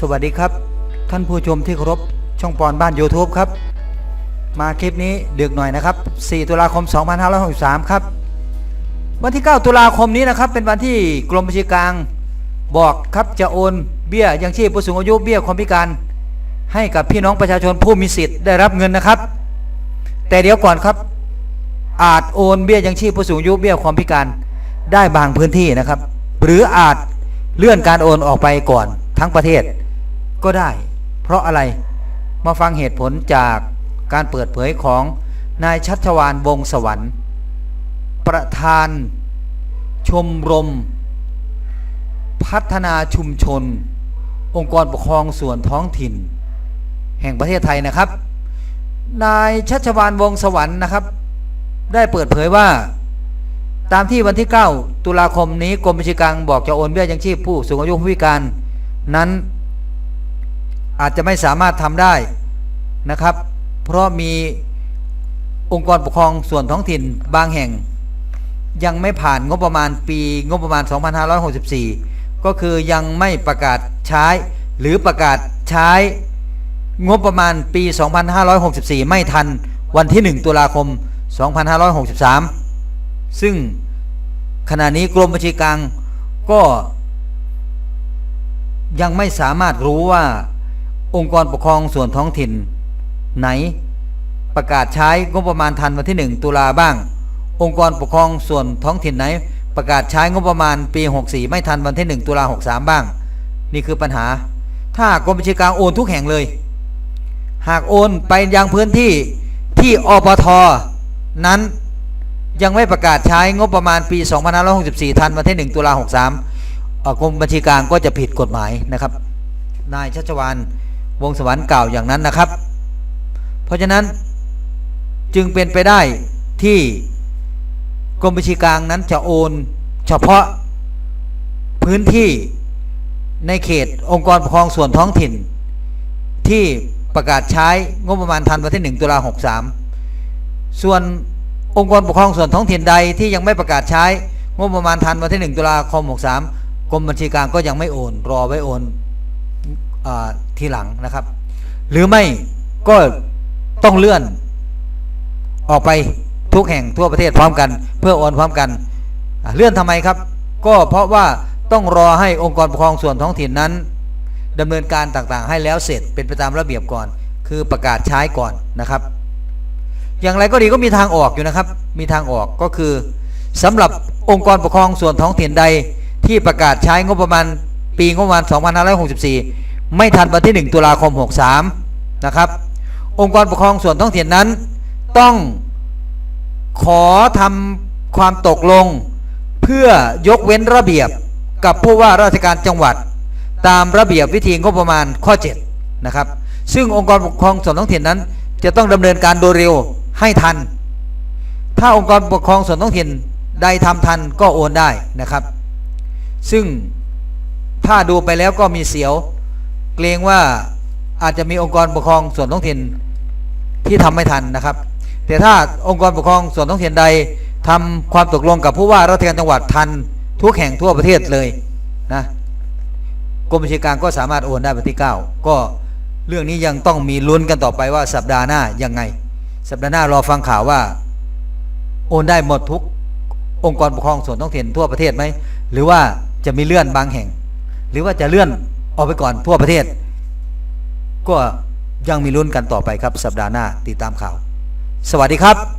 สวัสดีครับ ท่านผู้ชมที่เคารพช่องปอนบ้าน YouTube ครับ มาคลิปนี้ดึกหน่อยนะครับ 4 ตุลาคม 2563 ครับ วันที่ 9 ตุลาคมนี้นะครับ เป็นวันที่กรมบัญชีกลางบอกครับจะโอนเบี้ยยังชีพผู้สูงอายุเบี้ยความพิการ ให้กับพี่น้องประชาชนผู้มีสิทธิ์ได้รับเงินนะครับ แต่เดี๋ยวก่อนครับ อาจโอนเบี้ยยังชีพผู้สูงอายุเบี้ยความพิการได้บางพื้นที่นะครับ หรืออาจเลื่อนการโอนออกไปก่อนทั้งประเทศ ก็ได้ เพราะอะไรมาฟังเหตุผลจากการเปิดเผยของนายชัชวานวงศ์สวรรค์ ประธานชมรม พัฒนาชุมชน องค์กรปกครองส่วนท้องถิ่น แห่งประเทศไทยนะครับ นายชัชวานวงศ์สวรรค์นะครับ ได้เปิดเผยว่าตามที่วันที่ 9 ตุลาคมนี้กรมบัญชีกลางบอกจะโอนเบี้ยยังชีพผู้สูงอายุผู้พิการ นั้น อาจจะไม่สามารถทำได้นะครับ เพราะมีองค์กรปกครองส่วนท้องถิ่นบางแห่ง ยังไม่ผ่านงบประมาณปีงบประมาณ 2564 ก็คือยังไม่ประกาศใช้หรือประกาศใช้งบประมาณปี 2564 ไม่ทันวันที่ 1 ตุลาคม 2563 ซึ่งขณะนี้กรมบัญชีกลางก็ยังไม่สามารถรู้ว่า องค์กรปกครองส่วนท้องถิ่น ไหน ประกาศใช้งบประมาณทันวันที่ 1 ตุลาบ้าง องค์กรปกครองส่วนท้องถิ่นไหน ประกาศใช้งบประมาณปี 64 ไม่ทันวันที่ 1 ตุลา63 บ้าง นี่คือปัญหา ถ้ากรมบัญชีกลางโอนทุกแห่งเลย หากโอนไปยังพื้นที่ที่อปทนั้นยังไม่ประกาศใช้งบประมาณปี 2564 ทันวันที่ 1 ตุลา63กรมบัญชีกลางก็จะผิดกฎหมายนะครับ นายชัชวาน วงสวรรค์กล่าวอย่างนั้นนะครับ เพราะฉะนั้นจึงเป็นไปได้ที่กรมบัญชีกลางนั้นจะโอนเฉพาะพื้นที่ในเขตองค์กรปกครองส่วนท้องถิ่น ที่ประกาศใช้งบประมาณทันวันที่ 1 ตุลา63 ส่วนองค์กรปกครองส่วนท้องถิ่นใดที่ยังไม่ประกาศใช้งบประมาณทันวันที่ 1 ตุลาคม 63 กรมบัญชีกลางก็ยังไม่โอน รอไว้โอน ทีหลังนะครับ หรือไม่ก็ต้องเลื่อน ออกไปทุกแห่งทั่วประเทศพร้อมกัน เพื่อโอนพร้อมกัน เลื่อนทำไมครับ ก็เพราะว่าต้องรอให้องค์กรปกครองส่วนท้องถิ่นนั้นดำเนินการต่างๆ ให้แล้วเสร็จเป็นไปตามระเบียบก่อน คือประกาศใช้ก่อนนะครับ อย่างไรก็ดีก็มีทางออกอยู่นะครับ มีทางออกก็คือสำหรับองค์กรปกครองส่วนท้องถิ่นใดที่ประกาศใช้งบประมาณปีงบประมาณ 2564 ไม่ทันวันที่ 1 ตุลาคม 63 นะครับ องค์กรปกครองส่วนท้องถิ่นนั้น ต้องขอทำความตกลง เพื่อยกเว้นระเบียบกับผู้ว่าราชการจังหวัด ตามระเบียบวิธีงบประมาณข้อ 7 นะครับ ซึ่งองค์กรปกครองส่วนท้องถิ่นนั้น จะต้องดำเนินการโดยเร็วให้ทัน ถ้าองค์กรปกครองส่วนท้องถิ่นใดทำทันก็โอนได้นะครับ ซึ่งถ้าดูไปแล้วก็มีเสียว เกรงว่าอาจจะมีองค์กรปกครองส่วนท้องถิ่นที่ทำไม่ทันนะครับ แต่ถ้าองค์กรปกครองส่วนท้องถิ่นใดทำความตกลงกับผู้ว่าราชการจังหวัดทันทุกแห่งทั่วประเทศเลยนะกรมบัญชีกลางก็สามารถโอนได้วันที่ 9 ก็เรื่องนี้ยังต้องมีลุ้นกันต่อไปว่าสัปดาห์หน้ายังไง สัปดาห์หน้ารอฟังข่าวว่า โอนได้หมดทุกองค์กรปกครองส่วนท้องถิ่นทั่วประเทศไหมหรือว่าจะมีเลื่อนบางแห่ง หรือว่าจะเลื่อน ออกไปก่อนทั่วประเทศ ก็ยังมีลุ้นกันต่อไปครับสัปดาห์หน้าติดตามข่าว สวัสดีครับ